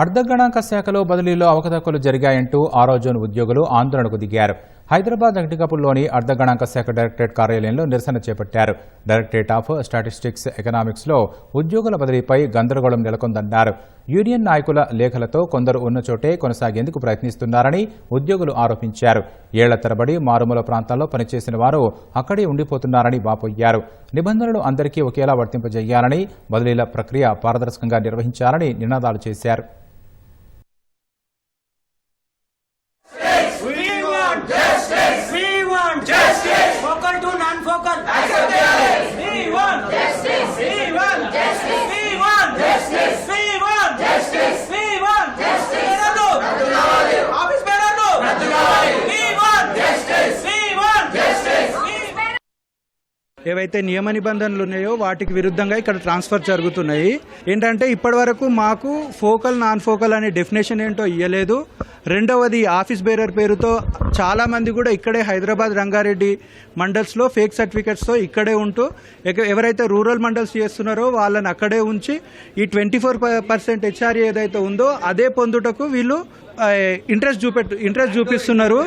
అర్ధగణాంక శాఖలో బదిలీలో అవకతవకలు జరిగాయంటూ ఆరో జోన్ ఉద్యోగులు ఆందోళనకు దిగారు. హైదరాబాద్ వెంకటకపుల్లోని అర్ధగణాంక శాఖ డైరెక్టరేట్ కార్యాలయంలో నిరసన చేపట్టారు. డైరెక్టరేట్ ఆఫ్ స్టాటిస్టిక్స్ ఎకనామిక్స్లో ఉద్యోగుల బదిలీపై గందరగోళం నెలకొందన్నారు. యూనియన్ నాయకుల లేఖలతో కొందరు ఉన్న చోటే కొనసాగేందుకు ప్రయత్నిస్తున్నారని ఉద్యోగులు ఆరోపించారు. ఏళ్ళ తరబడి మారుమూల ప్రాంతాల్లో పనిచేసిన వారు అక్కడే ఉండిపోతున్నారని వాపోయారు నిబంధనలు అందరికీ ఒకేలా వర్తింపజేయాలని బదిలీల ప్రక్రియ పారదర్శకంగా నిర్వహించాలని నినాదాలు చేశారు. Want ఏవైతే నియమ నిబంధనలు ఉన్నాయో వాటికి విరుద్ధంగా ఇక్కడ ట్రాన్స్ఫర్ జరుగుతున్నాయి. ఏంటంటే ఇప్పటి వరకు మాకు ఫోకల్ నాన్ ఫోకల్ అనే డెఫినేషన్ ఏంటో ఇవ్వలేదు రెండవది ఆఫీస్ బేరర్ పేరుతో చాలా మంది కూడా ఇక్కడే హైదరాబాద్ రంగారెడ్డి మండల్స్లో ఫేక్ సర్టిఫికెట్స్తో ఇక్కడే ఉంటూ ఎవరైతే రూరల్ మండల్స్ చేస్తున్నారో వాళ్ళని అక్కడే ఉంచి ఈ ట్వంటీ ఫోర్ పర్సెంట్ హెచ్ఆర్ఏ ఏదైతే ఉందో అదే పొందుటకు వీళ్ళు ఇంట్రెస్ట్ చూపెట్టు ఇంట్రెస్ట్ చూపిస్తున్నారు.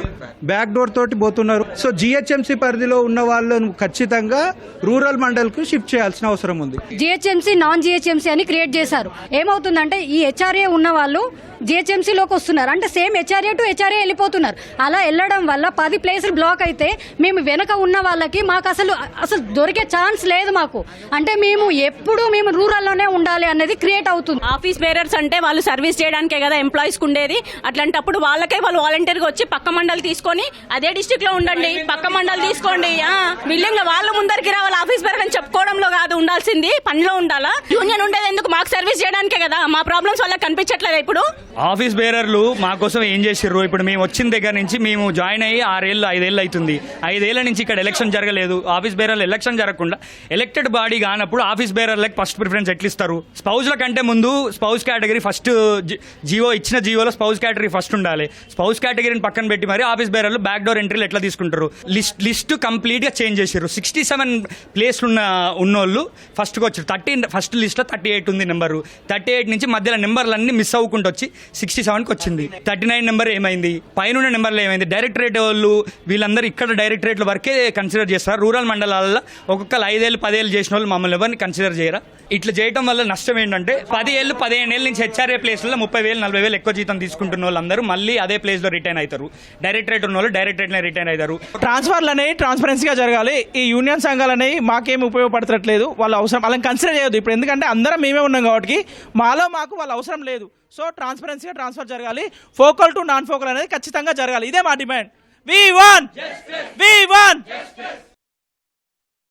బ్యాక్ డోర్ తోటి పోతున్నారు. సో జిహెచ్ఎంసీ పరిధిలో ఉన్న వాళ్ళను ఖచ్చితంగా రూరల్ మండల్కు షిఫ్ట్ చేయాల్సిన అవసరం ఉంది. జిహెచ్ఎంసీ నాన్ జిహెచ్ఎంసీ అని క్రియేట్ చేశారు. ఏమవుతుందంటే ఈ హెచ్ఆర్ఏ ఉన్న వాళ్ళు జిహెచ్ఎంసీలోకి వస్తున్నారు. అంటే సేమ్ హెచ్ఆర్ఏ టు హెచ్ఆర్ఏ వెళ్ళిపోతున్నారు. అలా వెళ్ళడం వల్ల పది ప్లేసులు బ్లాక్ అయితే మేము వెనక ఉన్న వాళ్ళకి మాకు అసలు అసలు దొరికే ఛాన్స్ లేదు మాకు. అంటే మేము ఎప్పుడు మేము రూరల్లోనే ఉండాలి అనేది క్రియేట్ అవుతుంది. ఆఫీస్ బేరర్స్ అంటే వాళ్ళు సర్వీస్ చేయడానికే కదా ఎంప్లాయీస్ ఉండేది. అట్లాంటప్పుడు వాళ్ళకే వాళ్ళు వాలంటీర్గా వచ్చి పక్క మండలి తీసుకొని అదే డిస్టిక్లో ఉండండి. పక్క మండలి తీసుకోండి. బిల్డింగ్ వాళ్ళ ముందరికి రావాలి ఆఫీస్ బేరర్ అని చెప్పుకోవడంలో కాదు ఉండాల్సింది పనిలో ఉండాలా? యూనియన్ ఉండేది ఎందుకు? మాకు సర్వీస్ చేయడానికే కదా. మా ప్రాబ్లమ్స్ వాళ్ళకి కనిపించట్లేదు ఇప్పుడు? ఆఫీస్ బేరర్లు మా కోసం ఏం చేసిర్రు? ఇప్పుడు మేము వచ్చిన దగ్గర నుంచి మేము జాయిన్ అయ్యి ఆరేళ్ళు ఐదేళ్ళు అవుతుంది ఐదేళ్ళ నుంచి ఇక్కడ ఎలక్షన్ జరగలేదు. ఆఫీస్ బేరర్లు ఎలక్షన్ జరగకుండా ఎలక్టెడ్ బాడీ కానప్పుడు ఆఫీస్ బేరర్లకు ఫస్ట్ ప్రిఫరెన్స్ ఎట్లా ఇస్తారు స్పౌజ్ల కంటే ముందు స్పౌజ్ కేటగిరీ ఫస్ట్ జియో ఇచ్చిన జియోలో స్పౌజ్ కేటగిరీ ఫస్ట్ ఉండాలి. స్పౌజ్ కేటగిరీని పక్కన పెట్టి మరి ఆఫీస్ బేరర్లు బ్యాక్ డోర్ ఎంట్రీలు ఎట్లా తీసుకుంటారు? లిస్ట్ లిస్ట్ కంప్లీట్గా చేంజ్ చేసారు సిక్స్టీ సెవెన్ ప్లేస్లు ఉన్న ఉన్నోళ్ళు ఫస్ట్కి వచ్చారు థర్టీ ఫస్ట్ లిస్ట్లో థర్టీ ఎయిట్ ఉంది నెంబరు థర్టీ ఎయిట్ నుంచి మధ్యలో నెంబర్లన్నీ మిస్ అవ్వకుండా వచ్చి సిక్స్టీ సెవెన్కి వచ్చింది. థర్టీ నైన్ నెంబర్ ఏమైంది? పైన నెంబర్లు ఏమైంది? డైరెక్టరేట్ వాళ్ళు వీళ్ళందరూ ఇక్కడ డైరెక్టరేట్ల వరకే కన్సిడర్ చేస్తారు? రూరల్ మండలాల్లో ఒక్కొక్కరు ఐదేళ్ళు పదేళ్ళు చేసిన వాళ్ళు మమ్మల్ని ఎవరిని కన్సిడర్ చేయరా? ఇట్లా చేయడం వల్ల నష్టం ఏంటంటే పది ఏళ్ళు పదిహేను ఏళ్ళ నుంచి హెచ్ఆర్ఏ ప్లేస్లో ముప్పై వేలు నలభై వేలు ఎక్కువ జీతం తీసుకుంటున్న వాళ్ళందరూ మళ్ళీ అదే ప్లేస్లో రిటైన్ అవుతారు. డైరెక్టరేట్ ఉన్న వాళ్ళు డైరెక్టరేట్నే రిటైన్ అవుతారు. ట్రాన్స్ఫర్లు అనేవి ట్రాన్స్పరెన్సీగా జరగాలి. ఈ యూనియన్ సంఘాలు అనేవి మాకేం ఉపయోగపడతట్లేదు వాళ్ళ అవసరం వాళ్ళని కన్సిడర్ చేయొద్దు. ఇప్పుడు ఎందుకంటే అందరం మేమే ఉన్నాం కాబట్టి మాలో మాకు వాళ్ళ అవసరం లేదు. సో కరెన్సీగా ట్రాన్స్ఫర్ జరగాలి. ఫోకల్ టు నాన్ ఫోకల్ అనేది ఖచ్చితంగా జరగాలి. ఇదే మా demand we want we want